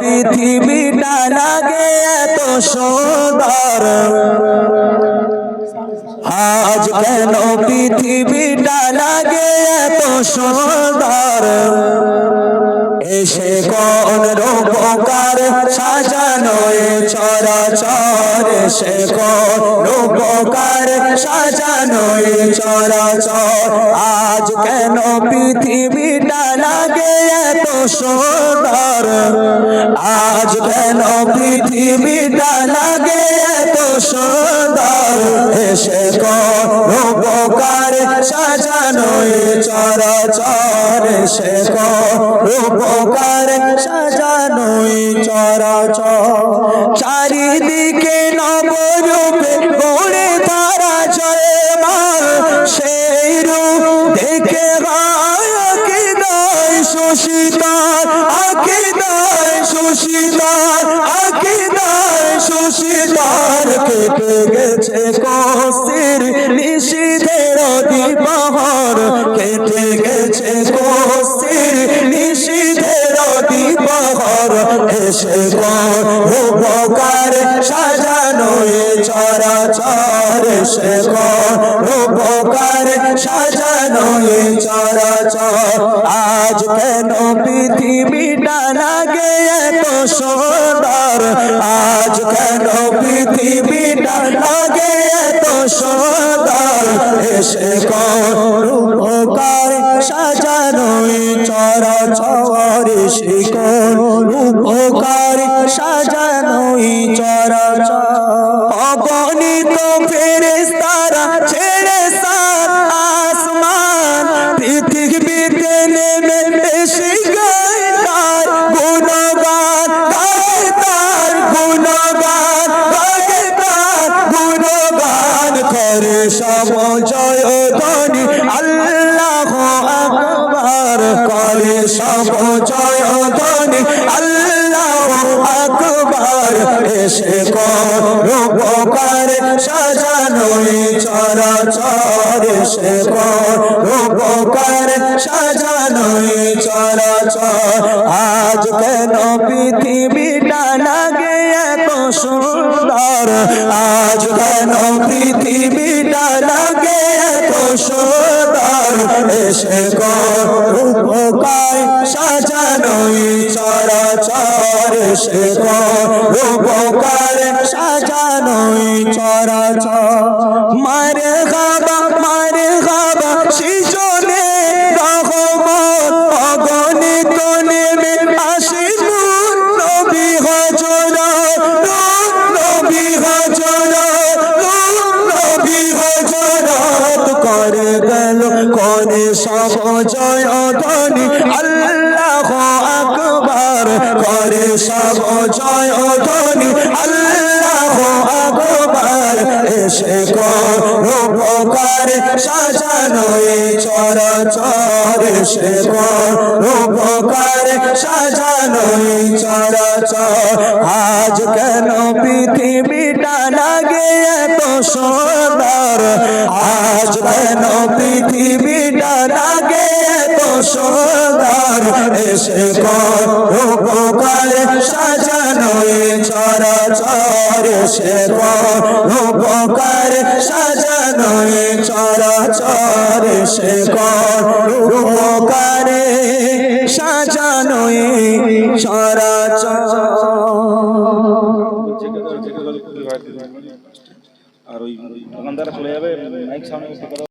পৃথিবীটা লাগে এত সুন্দর। আজ কেন পৃথিবীটা লাগে এত সুন্দর? এসে কোন রূপকার সাজানো চরাচর। এসে কোন রূপকার সাজানো চরাচর। আজ কেন পৃথিবীটা লাগে এত সুন্দর? আজ কেন পৃথিবীটা লাগে এত সুন্দর? এসে কোন রূপকার সাজানো চরাচর। এসে কোন রূপকার সাজানো এ চরাচর। চারিদিকে নবরূপে গড়ে তারা জয়মাল সেই রূপ দেখে আকিদায় সুশীতল আকিদায় সুশীতল আকিদায় সুশীতল। কেটে গেছে কষ্টের নিষিধের দিবহর কেটে এসে উপকার সাজানো চরাচর এসে উপকার সাজানো চরাচর। আজ কেন পৃথিবীটা লাগে এত সুন্দর? আজ কেন পৃথিবীটা লাগে এত সুন্দর? এসে উপকার সাজানো চরাচর এসে অগণিত ফেরেশতারা ছেড়ে সাত আসমান। পৃথিবীতে নেমে এসে গায় তার গুণগান, গায় তার গুণগান, গায় গুণগান। করে সব জয় ধ্বনি, আল্লাহ আকবার। করে সব জয় রূপকার সাজানো চরাচর। এসে রূপকার সাজানো চরাচর। আজ কেন পৃথিবীটা লাগে এত সুন্দর? আজ কেন পৃথিবীটা লাগে এত সুন্দর? এসে রূপকার চরাচর এসে রূপকার সাজানো চরাচর। মারে গাবা মারে গাবা শিশনে রহমত অগণিত নেমে আসে নবী হজরত, নূর, নবী হজরত, নূর, নবী হজরত। করে গেল, করে সব জয় ধ্বনি আল্লাহ করে সব জয় ধ্বনি আল্লাহ আকবার, এসে রূপকার সাজানো চরাচর, এসে রূপকার সাজানো চরাচর। আজ কেন পৃথিবীটা লাগে এত সুন্দর? আজ কেন পৃথিবীটা লাগে এত সুন্দর? এসে রূপকার এসে রূপকার সাজানো চরাচর সে রূপকারে সাজানো চরাচর। আর ওই দোকানদার চলে যাবে, মাইক সামনে